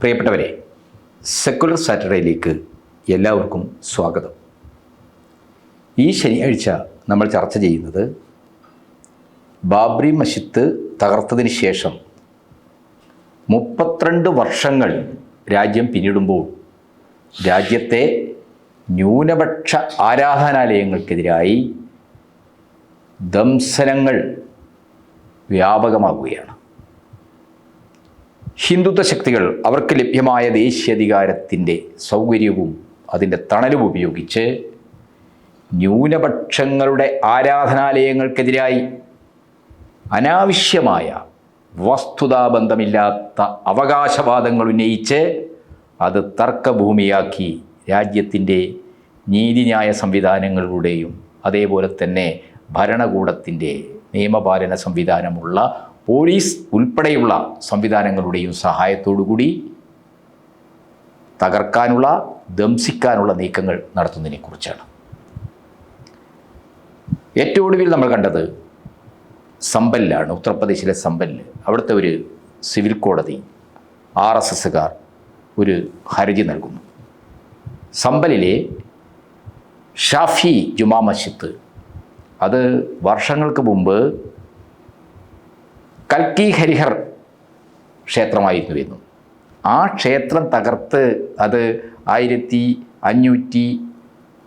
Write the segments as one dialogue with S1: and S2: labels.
S1: പ്രിയപ്പെട്ടവരെ സെക്കുലർ സാറ്റർഡേയിലേക്ക് എല്ലാവർക്കും സ്വാഗതം. ഈ ശനിയാഴ്ച നമ്മൾ ചർച്ച ചെയ്യുന്നത് ബാബ്രി മസ്ജിദ് തകർത്തതിന് ശേഷം മുപ്പത്തിരണ്ട് വർഷങ്ങൾ രാജ്യം പിന്നിടുമ്പോൾ രാജ്യത്തെ ന്യൂനപക്ഷ ആരാധനാലയങ്ങൾക്കെതിരായി ദംസനങ്ങൾ വ്യാപകമാകുകയാണ്. ഹിന്ദുത്വ ശക്തികൾ അവർക്ക് ലഭ്യമായ ദേശീയാധികാരത്തിന്റെ സൗകര്യവും അതിന്റെ തണലും ഉപയോഗിച്ച് ന്യൂനപക്ഷങ്ങളുടെ ആരാധനാലയങ്ങൾക്കെതിരായി അനാവശ്യമായ വസ്തുതാബന്ധമില്ലാത്ത അവകാശവാദങ്ങൾ ഉന്നയിച്ച് അത് തർക്കഭൂമിയാക്കി രാജ്യത്തിന്റെ നീതിന്യായ സംവിധാനങ്ങളുടെയും അതേപോലെ തന്നെ ഭരണകൂടത്തിന്റെ നിയമപാലന സംവിധാനമുള്ള പോലീസ് ഉൾപ്പെടെയുള്ള സംവിധാനങ്ങളുടെയും സഹായത്തോടുകൂടി തകർക്കാനുള്ള ദംസിക്കാനുള്ള നീക്കങ്ങൾ നടത്തുന്നതിനെക്കുറിച്ചാണ്. ഏറ്റവും ഒടുവിൽ നമ്മൾ കണ്ടത് സമ്പലിലാണ് ഉത്തർപ്രദേശിലെ സമ്പലിൽ അവിടുത്തെ ഒരു സിവിൽ കോടതി ആർ എസ് എസ്സുകാർ ഒരു ഹർജി നൽകുന്നു. സമ്പലിലെ ഷാഫി ജുമാ മസ്ജിദ് അത് വർഷങ്ങൾക്ക് മുമ്പ് കൽക്കി ഹരിഹർ ക്ഷേത്രമായിരുന്നു എന്നും ആ ക്ഷേത്രം തകർത്ത് അത് ആയിരത്തി അഞ്ഞൂറ്റി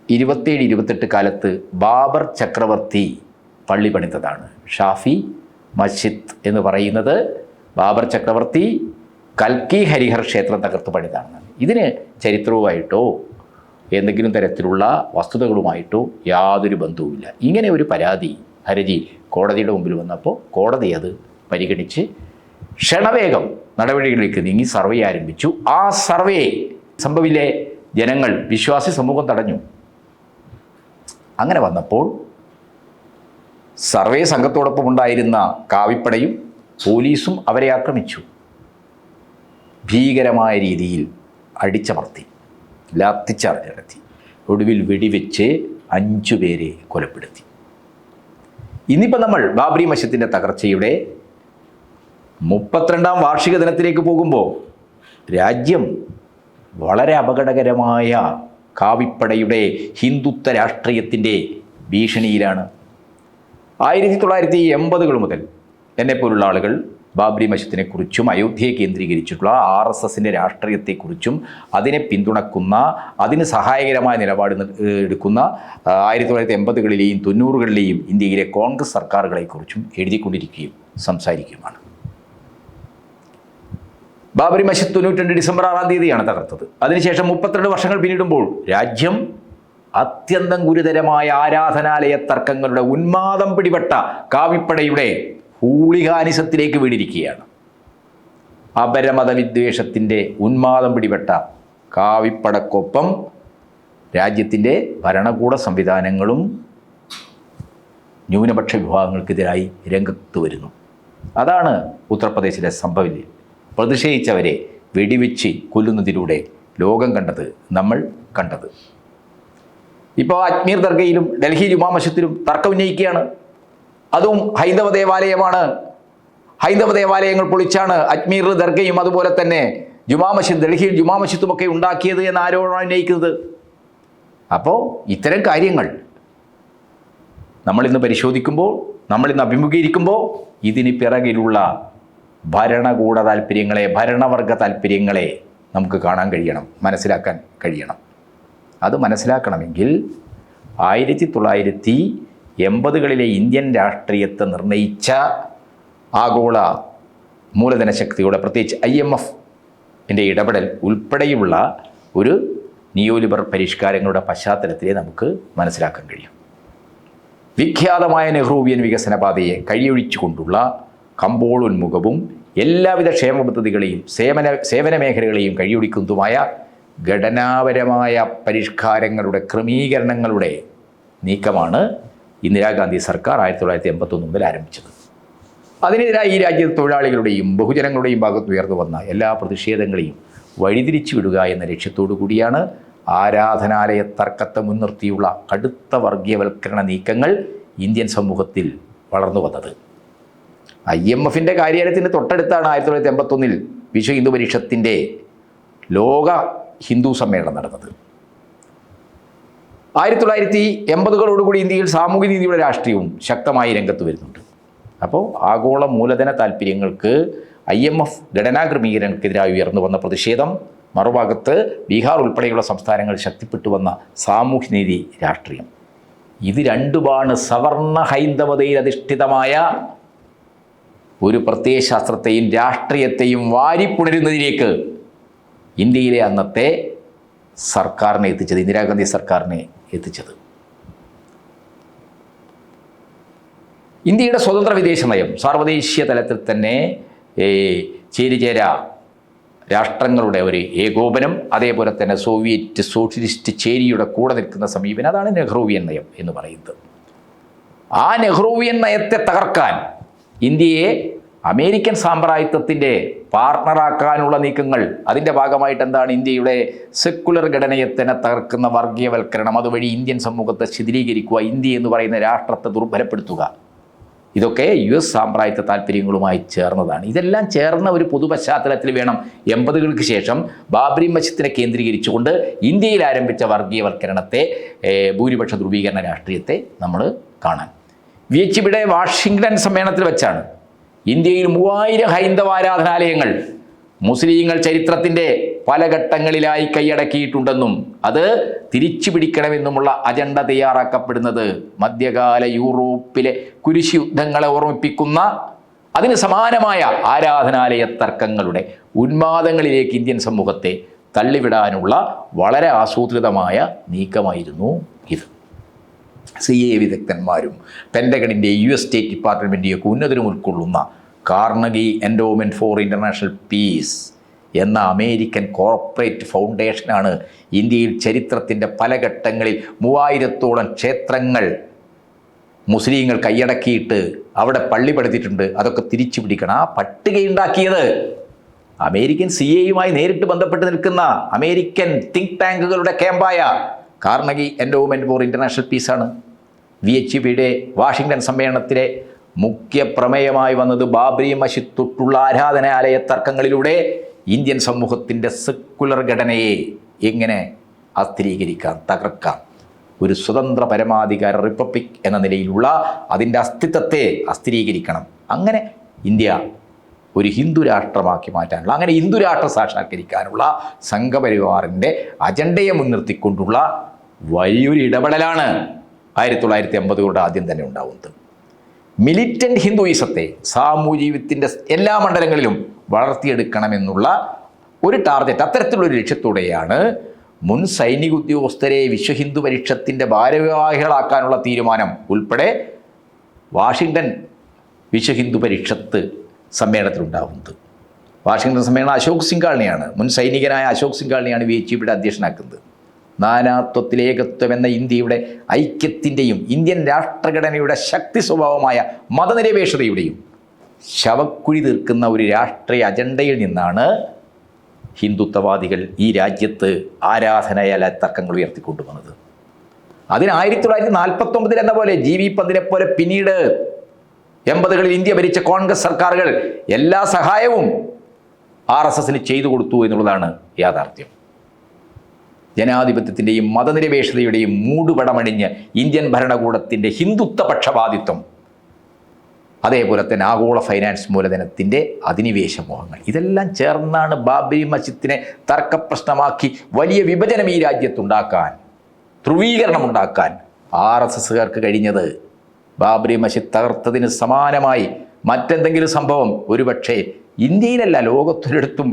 S1: ഇരുപത്തേഴ് ഇരുപത്തെട്ട് കാലത്ത് ബാബർ ചക്രവർത്തി പള്ളി പണിതതാണ്. ഷാഫി മസ്ജിദ് എന്ന് പറയുന്നത് ബാബർ ചക്രവർത്തി കൽക്കി ഹരിഹർ ക്ഷേത്രം തകർത്ത് പണിതാണ്. ഇതിന് ചരിത്രവുമായിട്ടോ എന്തെങ്കിലും തരത്തിലുള്ള വസ്തുതകളുമായിട്ടോ യാതൊരു ബന്ധവുമില്ല. ഇങ്ങനെ ഒരു പരാതി ഹരജി കോടതിയുടെ മുമ്പിൽ വന്നപ്പോൾ കോടതി അത് പരിഗണിച്ച് ക്ഷണവേഗം നടപടികളിലേക്ക് നീങ്ങി സർവേ ആരംഭിച്ചു. ആ സർവേ സംഭവിലെ ജനങ്ങൾ വിശ്വാസി സമൂഹം തടഞ്ഞു. അങ്ങനെ വന്നപ്പോൾ സർവേ സംഘത്തോടൊപ്പം ഉണ്ടായിരുന്ന കാവിപ്പടയും പോലീസും അവരെ ആക്രമിച്ചു. ഭീകരമായ രീതിയിൽ അടിച്ചമർത്തി ലാത്തിച്ചാർജ് നടത്തി ഒടുവിൽ വെടിവെച്ച് അഞ്ചു പേരെ കൊലപ്പെടുത്തി. ഇന്നിപ്പോൾ നമ്മൾ ബാബ്രി മസ്ജിദിന്റെ തകർച്ചയുടെ മുപ്പത്തിരണ്ടാം വാർഷിക ദിനത്തിലേക്ക് പോകുമ്പോൾ രാജ്യം വളരെ അപകടകരമായ കാവിപ്പടയുടെ ഹിന്ദുത്വ രാഷ്ട്രീയത്തിന്റെ ഭീഷണിയിലാണ്. ആയിരത്തി തൊള്ളായിരത്തി എൺപതുകൾ മുതൽ എന്നെപ്പോലുള്ള ആളുകൾ ബാബ്രി മസ്ജിദിനെക്കുറിച്ചും അയോധ്യയെ കേന്ദ്രീകരിച്ചിട്ടുള്ള ആർ എസ് എസിന്റെ രാഷ്ട്രീയത്തെക്കുറിച്ചും അതിനെ പിന്തുണക്കുന്ന അതിന് സഹായകരമായ നിലപാട് എടുക്കുന്ന ആയിരത്തി തൊള്ളായിരത്തി എൺപതുകളിലെയും തൊണ്ണൂറുകളിലെയും ഇന്ത്യയിലെ കോൺഗ്രസ് സർക്കാരുകളെക്കുറിച്ചും എഴുതിക്കൊണ്ടിരിക്കുകയും സംസാരിക്കുകയുമാണ്. ബാബരി മസ്ജിദ് തൊണ്ണൂറ്റി ഡിസംബർ ആറാം തീയതിയാണ് തകർത്തത്. അതിനുശേഷം മുപ്പത്തിരണ്ട് വർഷങ്ങൾ പിന്നിടുമ്പോൾ രാജ്യം അത്യന്തം ഗുരുതരമായ ആരാധനാലയ തർക്കങ്ങളുടെ ഉന്മാദം പിടിപെട്ട കാവിപ്പടയുടെ ഹൂളിഹാനിസത്തിലേക്ക് വീണിരിക്കുകയാണ്. അപരമത വിദ്വേഷത്തിന്റെ ഉന്മാദം പിടിപെട്ട കാവിപ്പടക്കൊപ്പം രാജ്യത്തിന്റെ ഭരണകൂട സംവിധാനങ്ങളും ന്യൂനപക്ഷ വിഭാഗങ്ങൾക്കെതിരായി രംഗത്ത് വരുന്നു. അതാണ് ഉത്തർപ്രദേശിലെ സംഭവിൽ പ്രതിഷേധിച്ചവരെ വെടിവെച്ച് കൊല്ലുന്നതിലൂടെ ലോകം കണ്ടത് നമ്മൾ കണ്ടത്. ഇപ്പോൾ അജ്മീർ ദർഗയിലും ഡൽഹി ജുമാ മസ്ജിദിലും തർക്കം ഉന്നയിക്കുകയാണ്. അതും ഹൈന്ദവ ദേവാലയമാണ്. ഹൈന്ദവ ദേവാലയങ്ങൾ പൊളിച്ചാണ് അജ്മീർ ദർഗയും അതുപോലെ തന്നെ ജുമാ മസ്ജിദ് ഡൽഹിയിൽ ജുമാ മസ്ജിദും ഒക്കെ ഉണ്ടാക്കിയത് എന്ന് ആരോപണം ഉന്നയിക്കുന്നത്? അപ്പോൾ ഇത്തരം കാര്യങ്ങൾ നമ്മളിന്ന് പരിശോധിക്കുമ്പോൾ നമ്മളിന്ന് അഭിമുഖീകരിക്കുമ്പോൾ ഇതിന് പിറകിലുള്ള ഭരണകൂട താല്പര്യങ്ങളെ ഭരണവർഗ താല്പര്യങ്ങളെ നമുക്ക് കാണാൻ കഴിയണം മനസ്സിലാക്കാൻ കഴിയണം. അത് മനസ്സിലാക്കണമെങ്കിൽ ആയിരത്തി തൊള്ളായിരത്തി എൺപതുകളിലെ ഇന്ത്യൻ രാഷ്ട്രീയത്തെ നിർണയിച്ച ആഗോള മൂലധന ശക്തിയുടെ പ്രത്യേകിച്ച് ഐ എം എഫ് ഇടപെടൽ ഉൾപ്പെടെയുള്ള ഒരു നിയോലിബർ പരിഷ്കാരങ്ങളുടെ പശ്ചാത്തലത്തിലെ നമുക്ക് മനസ്സിലാക്കാൻ കഴിയും. വിഖ്യാതമായ നെഹ്റുവിയൻ വികസന പാതയെ കഴിയൊഴിച്ചുകൊണ്ടുള്ള കമ്പോളുന്മുഖവും എല്ലാവിധ ക്ഷേമ പദ്ധതികളെയും സേവന സേവന മേഖലകളെയും കഴിയൊടിക്കുന്നതുമായ ഘടനാപരമായ പരിഷ്കാരങ്ങളുടെ ക്രമീകരണങ്ങളുടെ നീക്കമാണ് ഇന്ദിരാഗാന്ധി സർക്കാർ ആയിരത്തി തൊള്ളായിരത്തി എൺപത്തൊന്ന് മുതൽ ആരംഭിച്ചത്. അതിനെതിരായി ഈ രാജ്യത്തെ തൊഴിലാളികളുടെയും ബഹുജനങ്ങളുടെയും ഭാഗത്ത് ഉയർന്നു വന്ന എല്ലാ പ്രതിഷേധങ്ങളെയും വഴിതിരിച്ചു വിടുക എന്ന ലക്ഷ്യത്തോടു കൂടിയാണ് ആരാധനാലയ തർക്കത്തെ മുൻനിർത്തിയുള്ള കടുത്ത വർഗീയവൽക്കരണ നീക്കങ്ങൾ ഇന്ത്യൻ സമൂഹത്തിൽ വളർന്നു വന്നത്. ഐ എം എഫിന്റെ കാര്യാലയത്തിന് തൊട്ടടുത്താണ് ആയിരത്തി തൊള്ളായിരത്തി എൺപത്തൊന്നിൽ വിശ്വ ഹിന്ദു പരിഷത്തിന്റെ ലോക ഹിന്ദു സമ്മേളനം നടന്നത്. ആയിരത്തി തൊള്ളായിരത്തി എൺപതുകളോടുകൂടി ഇന്ത്യയിൽ സാമൂഹ്യ നീതിയുടെ രാഷ്ട്രീയവും ശക്തമായി രംഗത്ത് വരുന്നുണ്ട്. അപ്പോൾ ആഗോള മൂലധന താല്പര്യങ്ങൾക്ക് ഐ എം എഫ് ഘടനാ ഉയർന്നു വന്ന പ്രതിഷേധം മറുഭാഗത്ത് ബീഹാർ ഉൾപ്പെടെയുള്ള സംസ്ഥാനങ്ങൾ ശക്തിപ്പെട്ടു വന്ന സാമൂഹ്യനീതി രാഷ്ട്രീയം. ഇത് രണ്ടുമാണ് സവർണ ഹൈന്ദവതയിൽ അധിഷ്ഠിതമായ ഒരു പ്രത്യയശാസ്ത്രത്തെയും രാഷ്ട്രീയത്തെയും വാരിപ്പുണരുന്നതിലേക്ക് ഇന്ത്യയിലെ അന്നത്തെ സർക്കാരിനെ എത്തിച്ചത് ഇന്ദിരാഗാന്ധി സർക്കാരിനെ എത്തിച്ചത്. ഇന്ത്യയുടെ സ്വതന്ത്ര വിദേശ നയം സാർവദേശീയ തലത്തിൽ തന്നെ ചേരിചേര രാഷ്ട്രങ്ങളുടെ ഒരു ഏകോപനം അതേപോലെ തന്നെ സോവിയറ്റ് സോഷ്യലിസ്റ്റ് ചേരിയുടെ കൂടെ നിൽക്കുന്ന സമീപനം അതാണ് നെഹ്റുവിയൻ നയം എന്ന് പറയുന്നത്. ആ നെഹ്റുവിയൻ നയത്തെ തകർക്കാൻ ഇന്ത്യയെ അമേരിക്കൻ സാമ്പ്രായത്വത്തിന്റെ പാർട്ണറാക്കാനുള്ള നീക്കങ്ങൾ. അതിന്റെ ഭാഗമായിട്ട് എന്താണ് ഇന്ത്യയുടെ സെക്കുലർ ഘടനയെ തന്നെ തകർക്കുന്ന വർഗീയവൽക്കരണം അതുവഴി ഇന്ത്യൻ സമൂഹത്തെ ശിഥിലീകരിക്കുക ഇന്ത്യ എന്ന് പറയുന്ന രാഷ്ട്രത്തെ ദുർബലപ്പെടുത്തുക. ഇതൊക്കെ യു എസ് സാമ്രാജ്യത്വ താല്പര്യങ്ങളുമായി ചേർന്നതാണ്. ഇതെല്ലാം ചേർന്ന ഒരു പൊതു പശ്ചാത്തലത്തിൽ വേണം എൺപതുകൾക്ക് ശേഷം ബാബരി മസ്ജിദിനെ കേന്ദ്രീകരിച്ചുകൊണ്ട് ഇന്ത്യയിൽ ആരംഭിച്ച വർഗീയവൽക്കരണത്തെ ഭൂരിപക്ഷ ധ്രുവീകരണ രാഷ്ട്രീയത്തെ നമ്മൾ കാണാൻ. വി എച്ച് ബിയുടെ വാഷിങ്ടൺ സമ്മേളനത്തിൽ വെച്ചാണ്. ഇന്ത്യയിൽ മൂവായിരം ഹൈന്ദവ ആരാധനാലയങ്ങൾ മുസ്ലിങ്ങൾ ചരിത്രത്തിന്റെ പല ഘട്ടങ്ങളിലായി കൈയടക്കിയിട്ടുണ്ടെന്നും അത് തിരിച്ചു പിടിക്കണമെന്നുമുള്ള അജണ്ട തയ്യാറാക്കപ്പെടുന്നത് മധ്യകാല യൂറോപ്പിലെ കുരിശ് യുദ്ധങ്ങളെ ഓർമ്മിപ്പിക്കുന്ന അതിന് സമാനമായ ആരാധനാലയ തർക്കങ്ങളുടെ ഉന്മാദങ്ങളിലേക്ക് ഇന്ത്യൻ സമൂഹത്തെ തള്ളിവിടാനുള്ള വളരെ ആസൂത്രിതമായ നീക്കമായിരുന്നു ഇത്. സി എ വിദഗ്ധന്മാരും പെൻഡഗണിന്റെ യു എസ് സ്റ്റേറ്റ് ഡിപ്പാർട്ട്മെന്റിയൊക്കെ ഉന്നതരും ഉൾക്കൊള്ളുന്ന Carnegie endowment for international peace എന്ന അമേരിക്കൻ കോർപ്പറേറ്റ് ഫൗണ്ടേഷനാണ് ഇന്ത്യയിൽ ചരിത്രത്തിന്റെ പല ഘട്ടങ്ങളിൽ മൂവായിരത്തോളം ക്ഷേത്രങ്ങൾ മുസ്ലിങ്ങൾ കൈയടക്കിയിട്ട് അവിടെ പള്ളി പടുത്തിട്ടുണ്ട്. അതൊക്കെ തിരിച്ചു പിടിക്കണം. ആ പട്ടികയുണ്ടാക്കിയത് അമേരിക്കൻ സി എയുമായി നേരിട്ട് ബന്ധപ്പെട്ട് നിൽക്കുന്ന അമേരിക്കൻ തിങ്ക് ടാങ്കുകളുടെ ക്യാമ്പായ കാർണഗി എൻഡോമെന്റ് ഫോർ ഇന്റർനാഷണൽ പീസാണ്. വി എച്ച് പിയുടെ വാഷിങ്ടൺ സമ്മേളനത്തിലെ മുഖ്യ പ്രമേയമായി വന്നത് ബാബരി മഷി തൊട്ടുള്ള ആരാധനാലയ തർക്കങ്ങളിലൂടെ ഇന്ത്യൻ സമൂഹത്തിന്റെ സെക്കുലർ ഘടനയെ എങ്ങനെ അസ്ഥിരീകരിക്കാം തകർക്കാം? ഒരു സ്വതന്ത്ര പരമാധികാര റിപ്പബ്ലിക് എന്ന നിലയിലുള്ള അതിന്റെ അസ്തിത്വത്തെ അസ്ഥിരീകരിക്കണം. അങ്ങനെ ഇന്ത്യ ഒരു ഹിന്ദു രാഷ്ട്രമാക്കി മാറ്റാനുള്ള അങ്ങനെ ഹിന്ദു രാഷ്ട്രം സാക്ഷാത്കരിക്കാനുള്ള സംഘപരിവാറിന്റെ അജണ്ടയെ മുൻനിർത്തിക്കൊണ്ടുള്ള വലിയൊരു ഇടപെടലാണ് ആയിരത്തി തൊള്ളായിരത്തി അമ്പതുകളുടെ ആദ്യം തന്നെ ഉണ്ടാവുന്നത്. മിലിറ്റന്റ് ഹിന്ദുയിസത്തെ സാമൂഹ്യത്തിന്റെ എല്ലാ മണ്ഡലങ്ങളിലും വളർത്തിയെടുക്കണമെന്നുള്ള ഒരു ടാർഗറ്റ് അത്തരത്തിലുള്ളൊരു ലക്ഷ്യത്തോടെയാണ് മുൻ സൈനിക ഉദ്യോഗസ്ഥരെ വിശ്വ ഹിന്ദു പരിഷത്തിന്റെ ഭാരവാഹികളാക്കാനുള്ള തീരുമാനം ഉൾപ്പെടെ വാഷിങ്ടൺ വിശ്വ ഹിന്ദു പരിഷത്ത് സമ്മേളനത്തിലുണ്ടാകുന്നത് വാഷിങ്ടൺ സമ്മേളനം അശോക് സിംഗാളിനെയാണ് മുൻ സൈനികനായ അശോക് സിംഗാളിനെയാണ് വി എച്ച് പിയുടെ അധ്യക്ഷനാക്കുന്നത്. നാനാത്വത്തിലേകത്വം എന്ന ഇന്ത്യയുടെ ഐക്യത്തിന്റെയും ഇന്ത്യൻ രാഷ്ട്രഘടനയുടെ ശക്തി സ്വഭാവമായ മതനിരപേക്ഷതയുടെയും ശവക്കുഴി തീർക്കുന്ന ഒരു രാഷ്ട്രീയ അജണ്ടയിൽ നിന്നാണ് ഹിന്ദുത്വവാദികൾ ഈ രാജ്യത്ത് ആരാധനയല തർക്കങ്ങൾ ഉയർത്തിക്കൊണ്ടുവന്നത്. അതിന് ആയിരത്തി തൊള്ളായിരത്തി നാൽപ്പത്തൊമ്പതിൽ എന്ന പോലെ ജി വി പന്തിനെ പോലെ പിന്നീട് എൺപതുകളിൽ ഇന്ത്യ ഭരിച്ച കോൺഗ്രസ് സർക്കാരുകൾ എല്ലാ സഹായവും ആർ എസ് എസിന് ചെയ്തു കൊടുത്തു എന്നുള്ളതാണ് യാഥാർത്ഥ്യം. ജനാധിപത്യത്തിന്റെയും മതനിരപേക്ഷതയുടെയും മൂടുപടമണിഞ്ഞ് ഇന്ത്യൻ ഭരണകൂടത്തിന്റെ ഹിന്ദുത്വ പക്ഷപാതിത്വം അതേപോലെ തന്നെ ആഗോള ഫൈനാൻസ് മൂലധനത്തിന്റെ അധിനിവേശ മോഹങ്ങൾ ഇതെല്ലാം ചേർന്നാണ് ബാബരി മസ്ജിദിനെ തർക്കപ്രശ്നമാക്കി വലിയ വിഭജനം ഈ രാജ്യത്തുണ്ടാക്കാൻ ധ്രുവീകരണം ഉണ്ടാക്കാൻ ആർ എസ് എസ്സുകാർക്ക് കഴിഞ്ഞത്. ബാബരി മസ്ജിദ് തകർത്തതിന് സമാനമായി മറ്റെന്തെങ്കിലും സംഭവം? ഒരുപക്ഷെ ഇന്ത്യയിലല്ല ലോകത്തൊരിടത്തും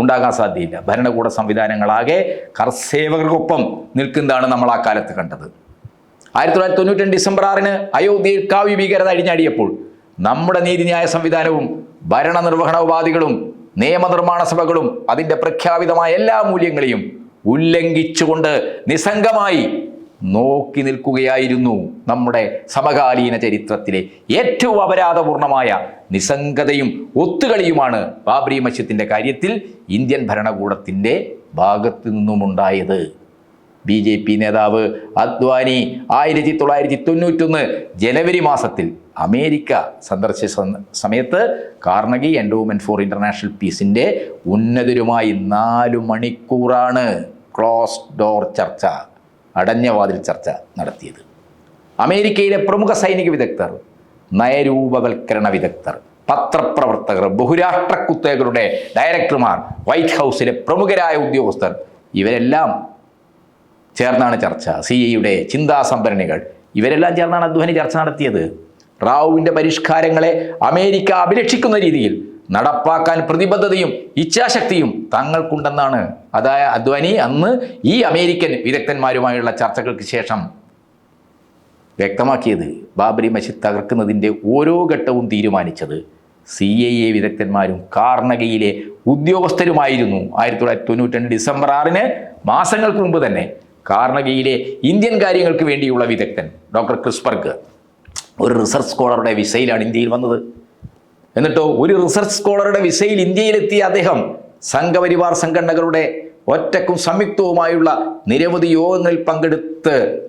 S1: ഉണ്ടാകാൻ സാധ്യയില്ല. ഭരണകൂട സംവിധാനങ്ങളാകെ കർസേവകർക്കൊപ്പം നിൽക്കുന്നതാണ് നമ്മൾ ആ കാലത്ത് കണ്ടത്. ആയിരത്തി തൊള്ളായിരത്തി തൊണ്ണൂറ്റി രണ്ട് ഡിസംബർ ആറിന് അയോധ്യയിൽ കാവ്യ ഭീകരത അഴിഞ്ഞാടിയപ്പോൾ നമ്മുടെ നീതിന്യായ സംവിധാനവും ഭരണനിർവഹണ ഉപാധികളും നിയമനിർമ്മാണ സഭകളും അതിന്റെ പ്രഖ്യാപിതമായ എല്ലാ മൂല്യങ്ങളെയും ഉല്ലംഘിച്ചുകൊണ്ട് നിസ്സംഗമായി നോക്കി നിൽക്കുകയായിരുന്നു നമ്മുടെ സമകാലീന ചരിത്രത്തിലെ ഏറ്റവും അപരാധപൂർണമായ നിസ്സംഗതയും ഒത്തുകളിയുമാണ് ബാബരി മസ്ജിദിന്റെ കാര്യത്തിൽ ഇന്ത്യൻ ഭരണകൂടത്തിന്റെ ഭാഗത്തു നിന്നുമുണ്ടായത്. ബി ജെ പി നേതാവ് അദ്വാനി ആയിരത്തി തൊള്ളായിരത്തി തൊണ്ണൂറ്റൊന്ന് ജനുവരി മാസത്തിൽ അമേരിക്ക സന്ദർശിച്ച സമയത്ത് കാർണഗി എൻഡോമെന്റ് ഫോർ ഇന്റർനാഷണൽ പീസിന്റെ ഉന്നതരുമായി നാലു മണിക്കൂറാണ് ക്ലോസ് ഡോർ ചർച്ച. അടഞ്ഞ വാതിൽ ചർച്ച നടത്തിയത്. അമേരിക്കയിലെ പ്രമുഖ സൈനിക വിദഗ്ധർ നയരൂപവൽക്കരണ വിദഗ്ധർ പത്രപ്രവർത്തകർ ബഹുരാഷ്ട്ര കുത്തകളുടെ ഡയറക്ടർമാർ വൈറ്റ് ഹൗസിലെ പ്രമുഖരായ ഉദ്യോഗസ്ഥർ ഇവരെല്ലാം ചേർന്നാണ് ചർച്ച. സി ഐയുടെ ചിന്താസംഭരണികൾ ഇവരെല്ലാം ചേർന്നാണ് അധ്വാനി ചർച്ച നടത്തിയത്. റാവുവിന്റെ പരിഷ്കാരങ്ങളെ അമേരിക്ക അഭിലഷിക്കുന്ന രീതിയിൽ നടപ്പാക്കാൻ പ്രതിബദ്ധതയും ഇച്ഛാശക്തിയും തങ്ങൾക്കുണ്ടെന്നാണ്. അതായ അദ്വാനി അന്ന് ഈ അമേരിക്കൻ വിദഗ്ധന്മാരുമായുള്ള ചർച്ചകൾക്ക് ശേഷം വ്യക്തമാക്കിയത് ബാബരി മസ്ജിദ് തകർക്കുന്നതിന്റെ ഓരോ ഘട്ടവും തീരുമാനിച്ചത് സി ഐ എ വിദഗ്ധന്മാരും കാർണഗയിലെ ഉദ്യോഗസ്ഥരുമായിരുന്നു. ആയിരത്തി തൊള്ളായിരത്തി തൊണ്ണൂറ്റി രണ്ട് ഡിസംബർ ആറിന് മാസങ്ങൾക്ക് മുമ്പ് തന്നെ കാർണഗയിലെ ഇന്ത്യൻ കാര്യങ്ങൾക്ക് വേണ്ടിയുള്ള വിദഗ്ധൻ ഡോക്ടർ ക്രിസ്പർഗ് ഒരു റിസർച്ച് സ്കോളറുടെ വിസയിലാണ് ഇന്ത്യയിൽ വന്നത്. എന്നിട്ടോ ഒരു റിസർച്ച് സ്കോളറുടെ വിസയിൽ ഇന്ത്യയിലെത്തിയ അദ്ദേഹം സംഘപരിവാർ സംഘടനകളുടെ ഒറ്റക്കും സംയുക്തവുമായുള്ള നിരവധി യോഗങ്ങളിൽ പങ്കെടുത്ത്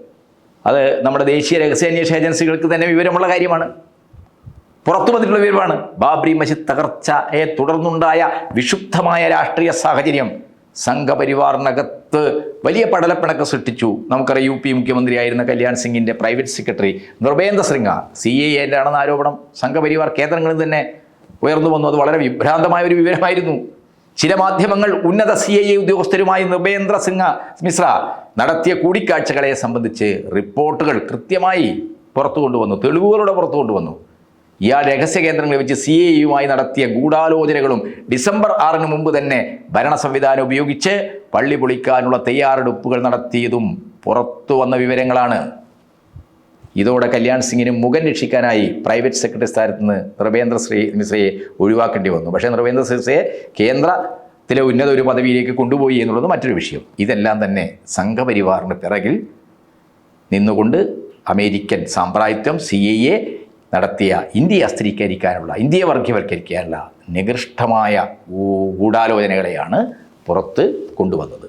S1: അത് നമ്മുടെ ദേശീയ രഹസ്യാന്വേഷണ ഏജൻസികൾക്ക് തന്നെ വിവരമുള്ള കാര്യമാണ്. പുറത്തു വന്നിട്ടുള്ള വിവരമാണ്. ബാബരി മസ്ജിദ് തകർച്ചയെ തുടർന്നുണ്ടായ വിശുദ്ധമായ രാഷ്ട്രീയ സാഹചര്യം സംഘപരിവാറിനകത്ത് വലിയ പടലപ്പിണക്കം സൃഷ്ടിച്ചു. നമുക്കറിയാം യു പി മുഖ്യമന്ത്രിയായിരുന്ന കല്യാൺ സിംഗിന്റെ private secretary Nirbhendra Singh. C A ആണെന്ന ആരോപണം. സംഘപരിവാർ കേന്ദ്രങ്ങളിൽ തന്നെ ഉയർന്നു വന്നു. അത് വളരെ വിഭ്രാന്തമായ ഒരു വിവരമായിരുന്നു. ചില മാധ്യമങ്ങൾ ഉന്നത സി ഐ എ ഉദ്യോഗസ്ഥരുമായി നിർഭേന്ദ്ര സിംഗ മിശ്ര നടത്തിയ കൂടിക്കാഴ്ചകളെ സംബന്ധിച്ച് റിപ്പോർട്ടുകൾ കൃത്യമായി പുറത്തു കൊണ്ടുവന്നു തെളിവുകളുടെ പുറത്തു കൊണ്ടുവന്നു ഇയാൾ രഹസ്യ കേന്ദ്രങ്ങളിൽ വെച്ച് സി എ യുമായി നടത്തിയ ഗൂഢാലോചനകളും ഡിസംബർ ആറിന് മുമ്പ് തന്നെ ഭരണ സംവിധാനം ഉപയോഗിച്ച് പള്ളി പൊളിക്കാനുള്ള തയ്യാറെടുപ്പുകൾ നടത്തിയതും പുറത്തു വന്ന വിവരങ്ങളാണ്. ഇതോടെ കല്യാൺ സിംഗിന് മുഖം രക്ഷിക്കാനായി പ്രൈവറ്റ് സെക്രട്ടറി സ്ഥാനത്ത് നിന്ന് നൃപേന്ദ്ര ശ്രീ മിശ്രയെ ഒഴിവാക്കേണ്ടി വന്നു. പക്ഷേ നൃപേന്ദ്ര ശ്രീസയെ കേന്ദ്രത്തിലെ ഉന്നത ഒരു പദവിയിലേക്ക് കൊണ്ടുപോയി എന്നുള്ളത് മറ്റൊരു വിഷയം. ഇതെല്ലാം തന്നെ സംഘപരിവാറിന് പിറകിൽ നിന്നുകൊണ്ട് അമേരിക്കൻ സാമ്പ്രായത്വം സി എ നടത്തിയ ഇന്ത്യയെ അസ്ഥിരീകരിക്കാനുള്ള ഇന്ത്യയെ വർഗീയവൽക്കരിക്കാനുള്ള നികൃഷ്ടമായ ഗൂഢാലോചനകളെയാണ് പുറത്ത് കൊണ്ടുവന്നത്.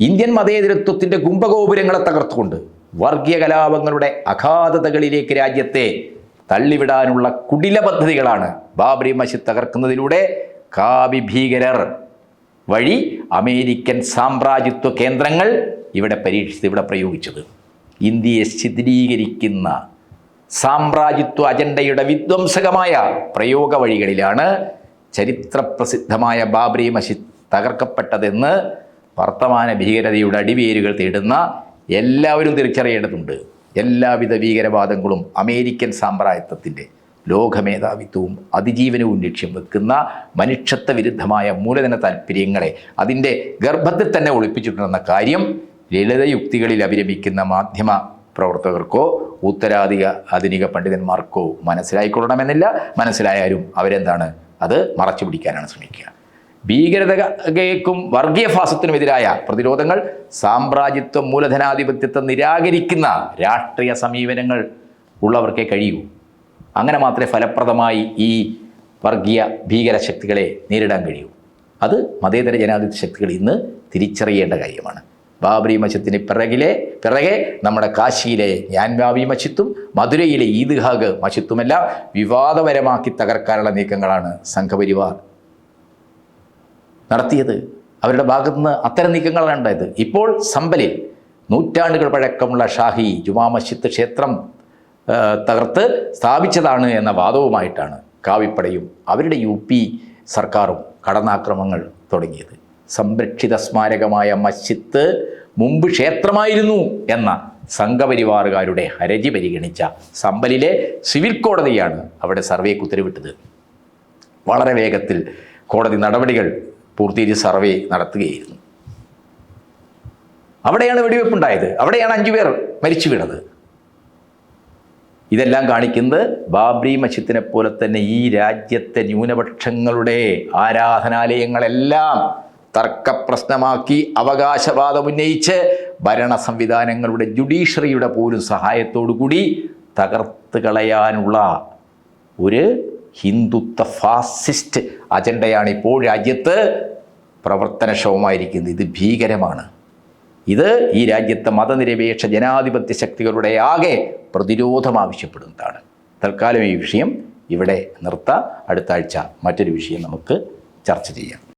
S1: ഇന്ത്യൻ മതേതരത്വത്തിന്റെ കുംഭഗോപുരങ്ങളെ തകർത്തുകൊണ്ട് വർഗീയ കലാപങ്ങളുടെ അഗാധതകളിലേക്ക് രാജ്യത്തെ തള്ളിവിടാനുള്ള കുടില പദ്ധതികളാണ് ബാബറി മസ്ജിദ് തകർക്കുന്നതിലൂടെ കാവി ഭീകരർ വഴി അമേരിക്കൻ സാമ്രാജ്യത്വ കേന്ദ്രങ്ങൾ ഇവിടെ പരീക്ഷിച്ചത് ഇവിടെ പ്രയോഗിച്ചത്. ഇന്ത്യയെ ശിഥിലീകരിക്കുന്ന സാമ്രാജ്യത്വ അജണ്ടയുടെ വിധ്വംസകമായ പ്രയോഗ വഴികളിലാണ് ചരിത്രപ്രസിദ്ധമായ ബാബറി മസ്ജിദ് തകർക്കപ്പെട്ടതെന്ന് വർത്തമാന ഭീകരതയുടെ അടിവേരുകൾ തേടുന്ന എല്ലാവരും തിരിച്ചറിയേണ്ടതുണ്ട്. എല്ലാവിധ ഭീകരവാദങ്ങളും അമേരിക്കൻ സാമ്രാജ്യത്വത്തിന്റെ ലോകമേധാവിത്വവും അതിജീവനവും ലക്ഷ്യം വെക്കുന്ന മനുഷ്യത്വ വിരുദ്ധമായ മൂലധന താല്പര്യങ്ങളെ അതിന്റെ ഗർഭത്തിൽ തന്നെ ഒളിപ്പിച്ചിട്ടുണ്ടെന്ന കാര്യം ലളിതയുക്തികളിൽ അഭിരമിക്കുന്ന മാധ്യമ പ്രവർത്തകർക്കോ ഉത്തരാധിക ആധുനിക പണ്ഡിതന്മാർക്കോ മനസ്സിലായിക്കൊള്ളണമെന്നില്ല. മനസ്സിലായാലും അവരെന്താണ്? അത് മറച്ചു പിടിക്കാനാണ് ശ്രമിക്കുക. ഭീകരതയ്ക്കും വർഗീയ ഫാസത്തിനുമെതിരായ പ്രതിരോധങ്ങൾ സാമ്രാജ്യത്വ മൂലധനാധിപത്യത്തെ നിരാകരിക്കുന്ന രാഷ്ട്രീയ സമീപനങ്ങൾ ഉള്ളവർക്കേ കഴിയൂ. അങ്ങനെ മാത്രമേ ഫലപ്രദമായി ഈ വർഗീയ ഭീകര ശക്തികളെ നേരിടാൻ കഴിയൂ. അത് മതേതര ജനാധിപത്യ ശക്തികൾ ഇന്ന് തിരിച്ചറിയേണ്ട കാര്യമാണ്. ബാബറി മസ്ജിദിന് പിറകിലെ പിറകെ നമ്മുടെ കാശിയിലെ ജ്ഞാൻവാബി മസ്ജിദും മധുരയിലെ ഈദ്ഗാഹ് മസ്ജിദുമെല്ലാം വിവാദപരമാക്കി തകർക്കാനുള്ള നീക്കങ്ങളാണ് സംഘപരിവാർ നടത്തിയത്. അവരുടെ ഭാഗത്തു നിന്ന് അത്തരം നീക്കങ്ങളാണ് ഉണ്ടായത്. ഇപ്പോൾ സമ്പലിൽ നൂറ്റാണ്ടുകൾ പഴക്കമുള്ള ഷാഹി ജുമാ മസ്ജിദ് ക്ഷേത്രം തകർത്ത് സ്ഥാപിച്ചതാണ് എന്ന വാദവുമായിട്ടാണ് കാവിപ്പടയും അവരുടെ യു പി സർക്കാരും കടന്നാക്രമങ്ങൾ തുടങ്ങിയത്. സംരക്ഷിത സ്മാരകമായ മസ്ജിദ് മുമ്പ് ക്ഷേത്രമായിരുന്നു എന്ന സംഘപരിവാറുകാരുടെ ഹരജി പരിഗണിച്ച സമ്പലിലെ സിവിൽ കോടതിയാണ് അവിടെ സർവേക്ക് ഉത്തരവിട്ടത്. വളരെ വേഗത്തിൽ കോടതി നടപടികൾ പൂർത്തീകരിച്ച് സർവേ നടത്തുകയായിരുന്നു. അവിടെയാണ് വെടിവെപ്പുണ്ടായത്. അവിടെയാണ് അഞ്ചുപേർ മരിച്ചു വീണത്. ഇതെല്ലാം കാണിക്കുന്നത് ബാബ്രി മസ്ജിദിനെ പോലെ തന്നെ ഈ രാജ്യത്തെ ന്യൂനപക്ഷങ്ങളുടെ ആരാധനാലയങ്ങളെല്ലാം തർക്കപ്രശ്നമാക്കി അവകാശവാദം ഉന്നയിച്ച് ഭരണ സംവിധാനങ്ങളുടെ ജുഡീഷ്യറിയുടെ പോലും സഹായത്തോടു കൂടി തകർത്ത് കളയാനുള്ള ഒരു ഹിന്ദുത്വ ഫാസിസ്റ്റ് അജണ്ടയാണ് ഇപ്പോൾ രാജ്യത്ത് പ്രവർത്തനക്ഷമമായിരിക്കുന്നത്. ഇത് ഭീകരമാണ്. ഇത് ഈ രാജ്യത്തെ മതനിരപേക്ഷ ജനാധിപത്യ ശക്തികളുടെ ആകെ പ്രതിരോധം ആവശ്യപ്പെടുന്നതാണ്. തൽക്കാലം ഈ വിഷയം ഇവിടെ നിർത്താം. അടുത്ത ആഴ്ച മറ്റൊരു വിഷയം നമുക്ക് ചർച്ച ചെയ്യാം.